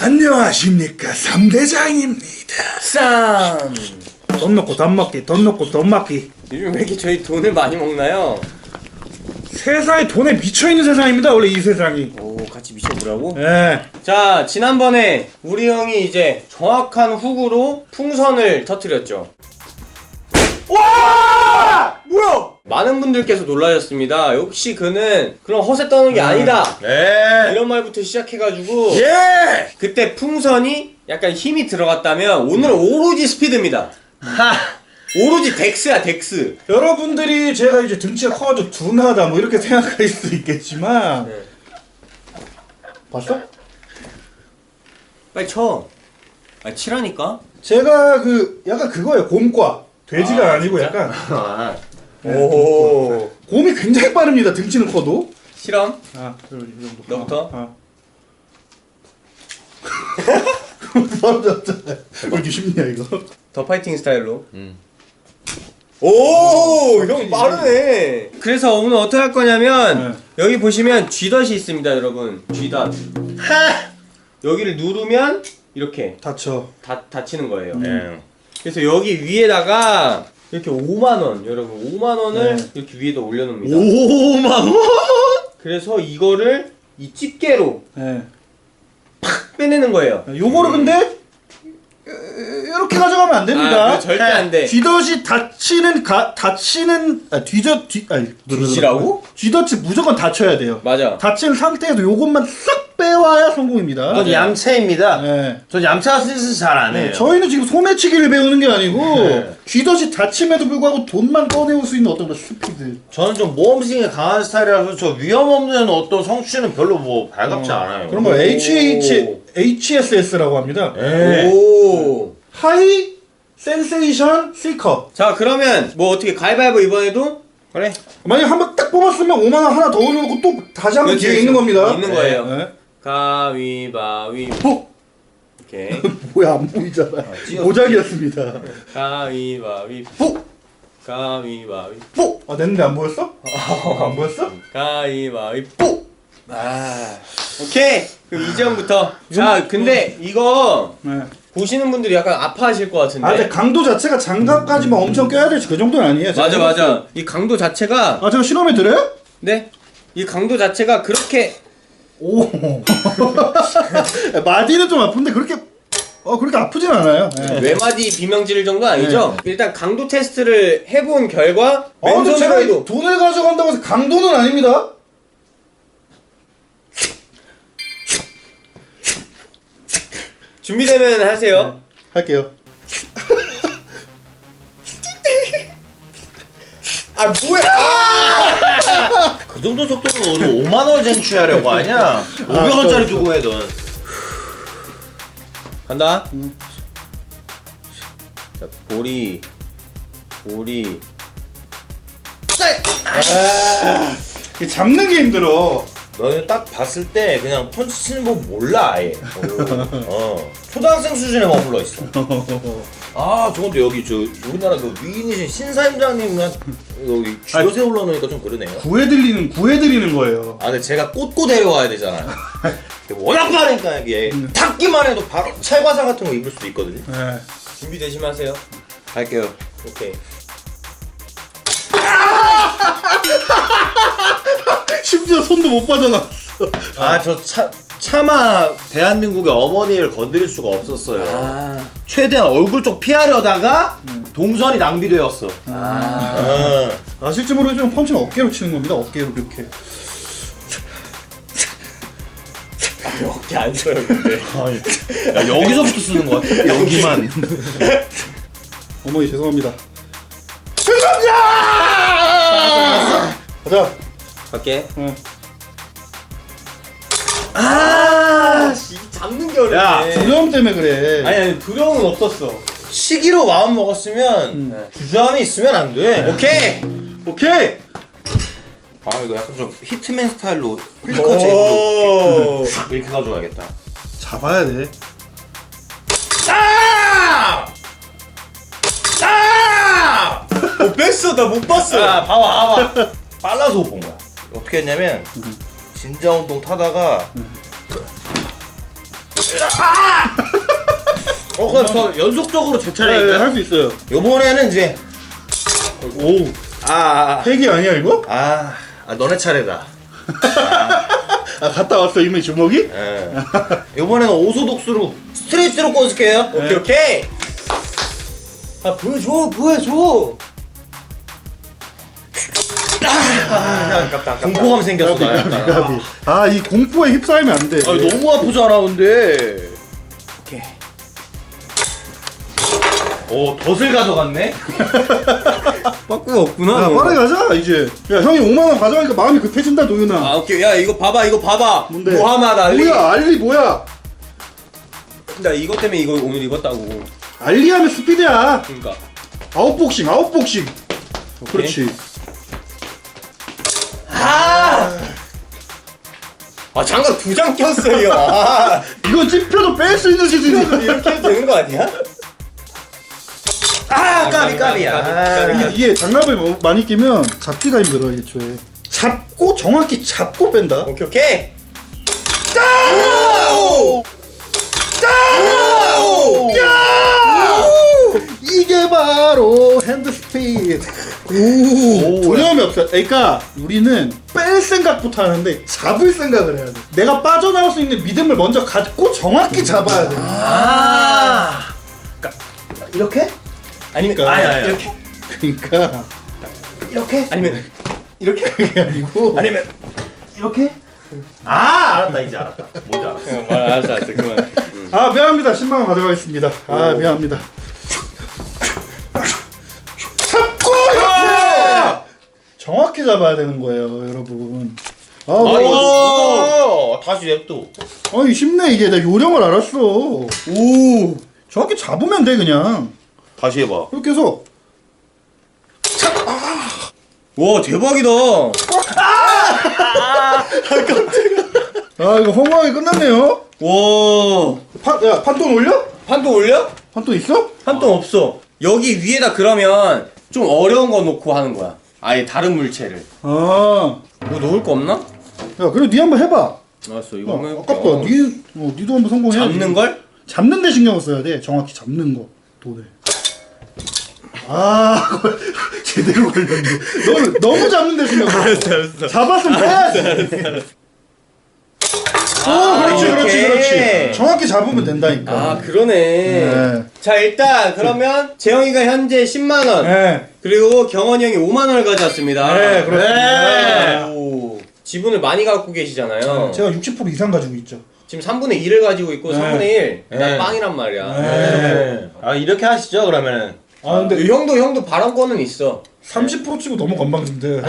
안녕하십니까 삼대장입니다 쌈! 돈 넣고 돈 먹기 돈 넣고 돈 먹기 요즘 왜 이렇게 저희 돈을 많이 먹나요? 세상에 돈에 미쳐있는 세상입니다 원래 이 세상이 오 같이 미쳐보라고? 예 자 지난번에 우리 형이 이제 정확한 훅으로 풍선을 터트렸죠 와! 뭐야? 많은 분들께서 놀라셨습니다 역시 그는 그런 허세 떠는 게 아니다 네. 이런 말부터 시작해가지고 예. 그때 풍선이 약간 힘이 들어갔다면 오늘은 오로지 스피드입니다 하. 오로지 덱스야 덱스 여러분들이 제가 이제 등치가 커가지고 둔하다 뭐 이렇게 생각할 수도 있겠지만 네. 봤어? 빨리 쳐 아니 치라니까 제가 그 약간 그거예요 곰과 돼지가 아, 아, 니고? 약간 아. 오 곰이 굉장히 빠릅니다 등치는 커도 실험 아, 이 정도. 너부터? 아. 바로 잡잖아. 왜 이렇게 쉽냐 이거? 더 파이팅 스타일로 음. 오, 형 빠르네. 그래서 오늘 어떻게 할 거냐면 네. 여기 보시면 G덧이 있습니다, 여러분. G덧. 여기를 누르면 이렇게 다쳐. 다 닫히는 거예요. 예. 그래서 여기 위에다가 이렇게 5만 원, 여러분 5만 원을 네. 이렇게 위에다 올려놓습니다. 5만 원. 그래서 이거를 이 집게로 예. 빼내는 거예요. 요거를 근데 이렇게 가져가면 안 됩니다. 아, 절대 안 돼. 쥐덫이 닫히는 가 닫히는 아, 뒤젖 뒤 아니 뒤지라고? 쥐덫이 무조건 닫혀야 돼요. 맞아. 닫힌 상태에서 요것만 싹 빼와야 성공입니다. 전 얌체입니다. 네. 전 얌체가 스스 잘안 해요. 네, 저희는 지금 소매치기를 배우는 게 아니고 네. 쥐덫이 닫힘에도 불구하고 돈만 꺼내올 수 있는 어떤 그 스피드. 저는 좀 모험심이 강한 스타일이라서 저 위험 없는 어떤 성취는 별로 뭐 발갑지 않아요. 그런 거 오. HH HSS라고 합니다. 예. 오. 하이 센세이션 시커. 자, 그러면 뭐 어떻게 가위바위보 이번에도 그래. 만약 한번 딱 뽑았으면 5만 원 하나 더 올려놓고 또 다시 한번 그렇지, 기회 있는 그렇지. 겁니다. 있는 거예요. 네. 가위바위보. 어? 오케이. 뭐야 안 보이잖아. 찍었어. 모작이었습니다. 가위바위보. 가위바위보. 뽀! 아 됐는데 안 보였어? 안 보였어? 가위바위보. 아. 오케이. 그럼 이제부터. 자, 근데 이거 네. 보시는 분들이 약간 아파하실 것 같은데. 아 근데 강도 자체가 장갑까지만 엄청 껴야 될지 그 정도는 아니에요. 제가 맞아. 맞아. 이 강도 자체가 아 제가 실험해 드려요? 네. 이 강도 자체가 그렇게 오. 마디는 좀 아픈데 그렇게 어 그렇게 아프진 않아요. 네. 외마디 비명질 정도 아니죠? 일단 강도 테스트를 해본 결과 아 근데 왼손으로 제가 해도 돈을 가져간다고 해서 강도는 아닙니다. 준비되면 하세요. 할게요. 아 뭐야? 그 정도 속도로 우리 5만 원 쟁취하려고 하냐? 500원짜리 주고 해 넌. 간다. 자 보리 보리 이게 잡는 게 힘들어. 너는 딱 봤을 때 그냥 펀치 치는 법 몰라 아예. 어. 어. 초등학생 수준에 머물러 있어. 아, 저건데 여기 저 우리나라 그 위인이신 신사임장님만 여기 쥐옷에 올라놓으니까 좀 그러네요. 구해드리는 구해드리는 거예요. 아, 근데 제가 꽂고 데려와야 되잖아요. 워낙 빠르니까 이게 닿기만 해도 바로 찰과상 같은 거 입을 수도 있거든요. 네. 준비되시면 하세요. 갈게요. 오케이. 심지어 손도 못 빠져나왔어. 아, 저 차, 차마 대한민국의 어머니를 건드릴 수가 없었어요. 아. 최대한 얼굴 쪽 피하려다가 동선이 낭비되었어. 아. 아실지 모르겠지만 펀치는 어깨로 치는 겁니다. 어깨로 이렇게. 어깨 안 쳐요 근데. 야, 여기서부터 쓰는 거 같아. 여기만. 어머니 죄송합니다. 죄송합니다. 가자. 갈게. 응. 아, 씨, 잡는 게 어렵네. 야, 두려움 때문에 그래. 아니 아니 두려움은 없었어. 시기로 마음 먹었으면 주저함이 있으면 안 돼. 오케이. 오케이. 아 이거 약간 좀 히트맨 스타일로 플리커 제입으로 오. 이렇게 가져가야겠다. 잡아야 돼. 아! 아! 어 뺐어 나 못 봤어. 아 봐봐 봐봐. 빨라서 못 본 거야. 어떻게 했냐면 진자 운동 타다가 어 그럼 저 연속적으로 제 네, 차례인가요? 할수 있어요. 요번에는 이제 오, 아, 아, 핵이 아니야 이거? 아, 아 너네 차례다. 아 갔다 왔어 이미 주먹이? 예. 요번에는 오소독스로 스트레이트로 꽂을게요. 오케이 오케이. 아 보여줘 보여줘. 아, 아깝다 아깝다. 공포감 생겼어 나 가비 약간. 가비. 아이 공포에 휩싸이면 안 돼. 아 너무 아프잖아 근데. 오케이. 오 덫을 가져갔네. 빠꾸가 없구나. 야. 빠르게 가자 이제. 야 형이 5만 원 가져가니까 마음이 급해진다 도윤아. 아 오케이 야 이거 봐봐 이거 봐봐. 뭔데? 무하마드 알리. 뭐야 알리 뭐야? 나 이것 때문에 이거 오늘 입었다고. 알리 하면 스피드야. 그러니까. 아웃복싱 아웃복싱. 그렇지. 아! 아 장갑 두 장 꼈어요. 아, 이건 찝혀도 뺄 수 있는 수준이야. 이렇게 해도 되는 거 아니야? 아 까비 까비야. 까비, 이게, 이게 장갑을 뭐- 많이 끼면 잡기가 힘들어 애초에. 잡고 정확히 잡고 뺀다. 오케이 오케이. 이게 바로 핸드 스피드. 오, 두려움이 없어. 그러니까 우리는 뺄 생각부터 하는데 잡을 생각을 해야 돼. 내가 빠져나올 수 있는 믿음을 먼저 갖고 정확히 잡아야 돼. 아. 이렇게? 아니면 그러니까. 아니 아니 이렇게 그러니까 이렇게 아니면 이렇게 그게 아니고 아니면 이렇게? 아 알았다 이제 알았다. 뭔지 알았어. 어, 말 알았어 알았어 그만. 아 미안합니다. 10만 원 가져가겠습니다. 아 미안합니다. 정확히 잡아야 되는 거예요, 여러분. 아, 뭐, 아이고 다시 냅둬. 아니 쉽네 이게 내 요령을 알았어. 오, 정확히 잡으면 돼 그냥. 다시 해봐. 이렇게 해서 와 대박이다. 아 이거 허무하게 끝났네요. 와 판, 야 판돈 올려? 판돈 올려? 판돈 있어? 판돈 없어. 여기 위에다 그러면 좀 어려운 거 놓고 하는 거야. 아예 다른 물체를. 아, 뭐 놓을 거 없나? 야 그래 니 한번 해봐. 알았어 이거 어, 한번 해볼게. 아깝다. 어. 니, 어, 니도 한번 성공해. 잡는 걸? 잡는 데 신경 을 써야 돼. 정확히 잡는 거. 돈을. 아, 그걸 제대로 걸렸네. 너무, 너무 잡는 데 신경 써. 알았어 알았어. 잡았으면 빼야지. 오, 그렇지, 그렇지, 이렇게. 그렇지. 정확히 잡으면 된다니까. 아 그러네. 네. 자 일단 그러면 재영이가 현재 10만 원 네. 그리고 경원이 형이 5만 원을 가져왔습니다. 네, 그렇습니다. 오, 지분을 많이 갖고 계시잖아요. 제가 60% 이상 가지고 있죠. 지금 3분의 1을 가지고 있고 네. 3분의 1. 난 네. 빵이란 말이야. 네. 아 이렇게 하시죠 그러면은. 아, 근데 형도 형도 발언권은 있어. 30% 치고 너무 건방진데.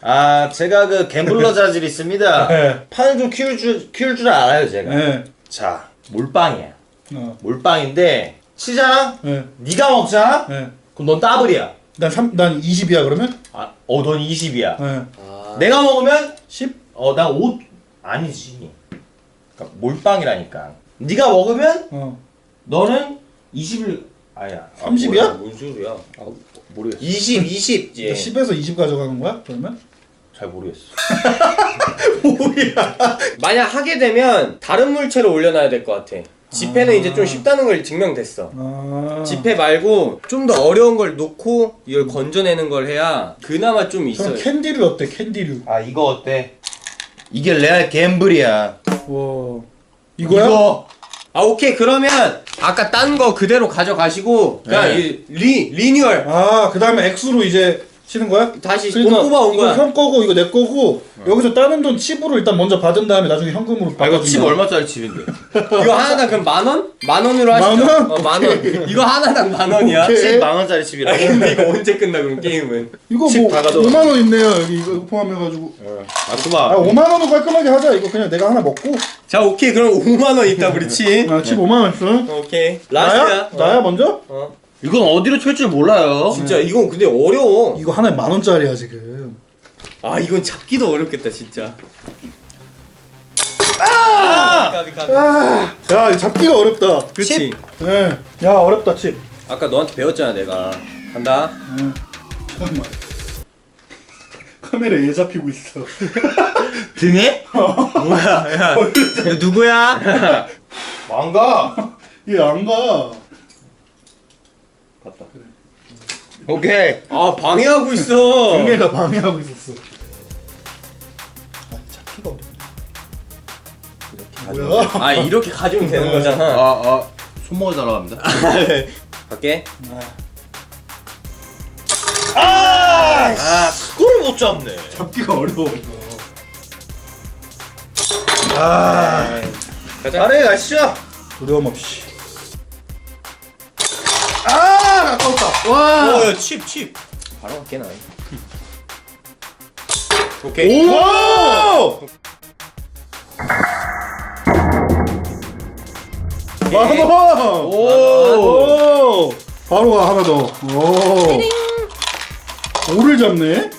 아 제가 그 갬블러 자질 있습니다. 네. 판을 좀 키울 줄 키울 줄 알아요 제가. 네. 자 몰빵이야. 어. 몰빵인데 치잖아. 네. 네가 먹잖아. 네. 그럼 넌 더블이야. 난 3, 난 20이야, 그러면? 아, 어, 넌 20이야. 네. 아, 내가 먹으면 10? 어, 난 5. 아니지. 그러니까 몰빵이라니까. 네가 먹으면 어. 너는 20일 아야. 아, 30이야? 뭐야. 뭔 소리야? 아, 모르겠어. 20, 20. 예. 10에서 20 가져가는 거야, 그러면? 잘 모르겠어. 만약 하게 되면 다른 물체를 올려놔야 될 것 같아. 지폐는 이제 좀 쉽다는 걸 증명됐어. 아. 지폐 말고 좀 더 어려운 걸 놓고 이걸 건져내는 걸 해야 그나마 좀 있어. 저는 캔디류 어때, 캔디류? 아, 이거 어때? 이게 레알 갬블이야. 와. 이거야? 이거. 아 오케이 그러면 아까 딴 거 그대로 가져가시고 그냥 네. 이 리 리뉴얼 아, 그 다음에 X로 이제 치는 거야? 다시 그러니까 돈 뽑아온 이거 거야. 형 거고, 이거 내 거고, 여기서 다른 돈 칩으로 일단 먼저 받은 다음에 나중에 현금으로 아, 이거 칩 바꿔준다. 얼마짜리 칩인데? 이거 하나당 그럼 만 원? 만 원으로 하시죠. 만 원? 어, 만 원. 이거 하나당 만 원이야. 오케이. 칩 만원짜리 아 칩이라고? 근데 이거 언제 끝나 그럼 게임은? 이거 칩 뭐, 다 가져와. 5만 원 있네요, 여기 이거 포함해가지고. 아, 아, 그만. 5만원으로 깔끔하게 하자. 이거 그냥 내가 하나 먹고. 자 오케이 그럼 5만 원 있다 우리 치. 아, 칩 5만 원 있어. 오케이 나야? 라스트야. 나야, 먼저? 어. 이건 어디로 칠 줄 몰라요. 진짜 이건 근데 어려워. 이거 하나에 만 원짜리야, 지금. 아 이건 잡기도 어렵겠다 진짜. 아! 까비 까비. 아, 야, 잡기가 어렵다. 그렇지. 예. 야, 어렵다, 칩. 아까 너한테 배웠잖아 내가. 간다. 잠깐만. 카메라 얘 잡히고 있어. 등에? 뭐야? 야, 너 누구야? 망가. 얘 안 가. 갔다. 오케이. 아 방해하고 있어. 공개가 방해하고 있었어. 아, 잡기가 어렵네. 뭐야? 아 이렇게 가져오면 되는 아, 거잖아. 아. 손목을 날아갑니다. 갈게. 아, 아, 그걸 못 잡네. 잡기가 어려워 이거. 아, 가자. 아래 가시죠. 두려움 없이. 아, 아까웠다. 와. 어, 야, 칩, 칩. 바로 갈게, 나. 오케이. 오! 바로! 오! 오! 바로 가, 하나 더. 오! 오를 잡네?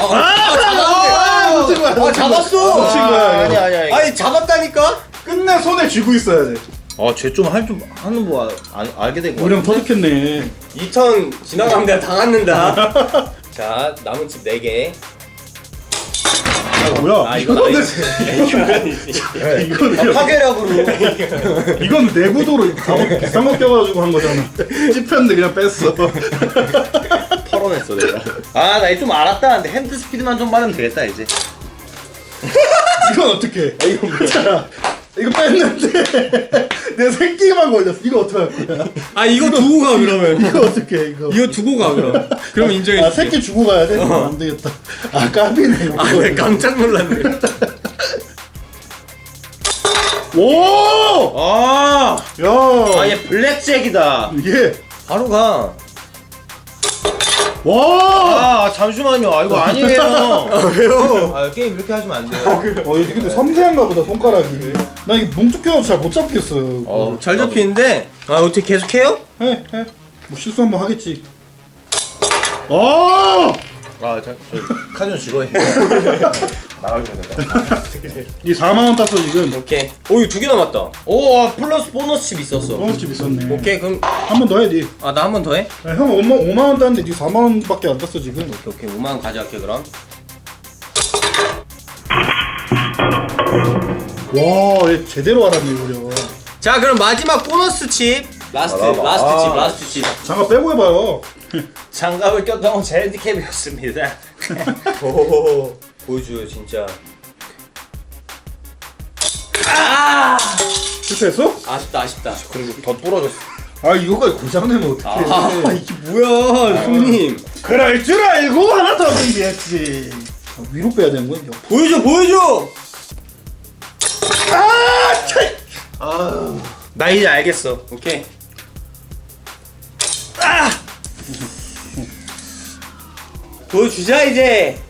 아, 놓친 거야. 아, 잡았어! 놓친 거야. 아니. 아니, 아니. 아니, 잡았다니까? 끝내 손에 쥐고 있어야 돼. 아, 쟤 좀할좀 하는 거 알, 알게 된 거. 우리 형 터득했네. 2턴 지나가면 내가 당했는다. 자, 남은 칩 4개. 아, 뭐야? 아, 이건. 이거는, 파괴력으로. 이건 내구도로 다 비싼 거 껴가지고 한 거잖아. 찝혔는데 그냥 뺐어. 털어냈어, 내가. 아, 나 좀 알았다는데 핸드 스피드만 좀 많으면 되겠다, 이제. 이건 어떻게? 이거 뭐야? 이거 뺐는데 내 새끼만 걸렸어. 이거 어떻게 할 거야? 아, 이거 두고 가, 그러면. 이거 어떻게 해, 이거? 이거 두고 가, 그럼. 그럼 인정해. 아 새끼 주고 가야 돼? 안 되겠다. 아 까비네 이거. 아, 내가 깜짝 놀랐네. 오! 아, 야. 아, 얘 블랙잭이다. 이게 바로 가. 와. 아, 잠시만요. 아, 이거 아니에요. 왜요? 아, 게임 이렇게 하시면 안 돼요. 어 이게 근데 섬세한가 보다 손가락이. 나 이게 뭉툭해서 잘못 잡겠어. 어, 잘 잡히는데, 아, 어떻게 계속 해요? 해 해. 뭐 실수 한번 하겠지. 어! 아, 저, 저 카지노 직원이 나가주면 된다. 이 4만 원 땄어 지금. 오케이. 오, 이거 두 개 남았다. 오, 아, 플러스 보너스 칩 있었어. 보너스집 있었네. 오케이, 그럼, 한 번 더 해, 니. 아, 나 한 번 더 해? 야, 형 5만, 5만 원 땄는데 니 4만 원밖에 안 땄어 지금. 오케이, 오케이. 5만 원 가져갈게, 그럼. 와, 얘 제대로 알았네 이거. 자, 그럼 마지막 보너스 칩. 라스트, 알아봐. 라스트 칩, 아. 라스트 칩. 장갑 빼고 해봐요. 장갑을 꼈던 건 제 핸디캡이었습니다. 오, 보여줘요, 진짜. 실수했어? 아쉽다, 아쉽다. 그리고 더 부러졌어. 아 이거까지 고장내면 어떡해. 아, 이게 뭐야, 형님. 그럴 줄 알고 하나 더 준비했지. 아, 위로 빼야 되는 거야? 옆. 보여줘, 보여줘! 아, 차! 나 이제 알겠어. 오케이. 보여주자, 이제.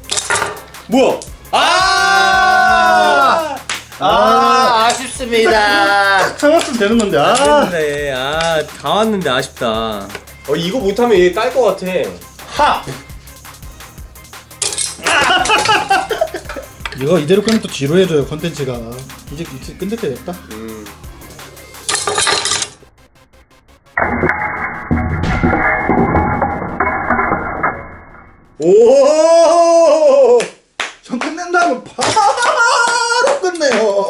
뭐야? 아! 아, 아쉽습니다. 참았으면 되는 건데. 아, 네, 아, 다 왔는데 아쉽다. 어, 이거 못하면 얘깔것 같아. 하! 이거 이대로 끄면 또 지루해져요 컨텐츠가. 이제 이제 끝낼 때 됐다. 음. 오! 전 끝낸다면 바로 끝내요.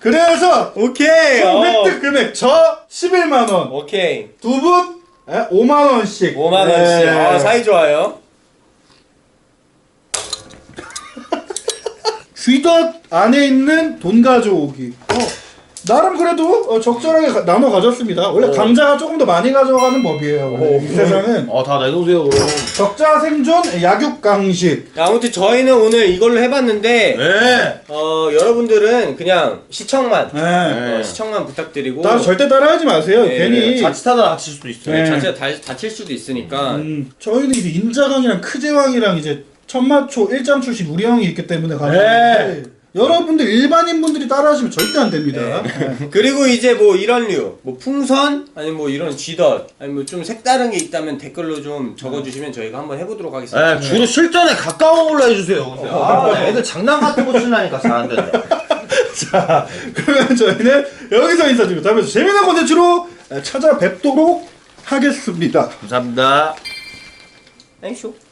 그래서 오케이. 총 어. 획득 금액 저 11만 원. 오케이. 두 분 5만 원씩. 5만 원씩. 네. 아, 사이 좋아요. 휘덧 안에 있는 돈 가져오기. 어, 나름 그래도 어, 적절하게 가- 나눠 가졌습니다. 원래 오. 강자가 조금 더 많이 가져가는 법이에요. 원래 오. 이 세상은 어, 다 내놓으세요, 그럼. 적자 생존 약육 강식. 자, 아무튼 저희는 오늘 이걸로 해봤는데, 네. 어, 여러분들은 그냥 시청만, 네. 어, 시청만 부탁드리고, 따 절대 따라하지 마세요. 네, 괜히. 자칫하다 다칠 수도 있어요. 네, 네. 자체가 다, 다칠 수도 있으니까, 음, 저희는 이제 인자강이랑 크제왕이랑 이제 천마초 일장 출신 우리 형이 있기 때문에 네. 가능한데 여러분들 일반인 분들이 따라하시면 절대 안 됩니다. 네. 그리고 이제 뭐 이런 류, 뭐 풍선, 아니면 뭐 이런 쥐덫, 아니면 뭐좀 색다른 게 있다면 댓글로 좀 적어주시면 저희가 한번 해보도록 하겠습니다. 네, 주로 실전에 가까운 걸로 해주세요. 아, 애들 장난 같은 거 치려니까 잘안 된다. 자, 그러면 저희는 여기서 인사드리고 다음에 재미난 콘텐츠로 찾아뵙도록 하겠습니다. 감사합니다. 땡쇼.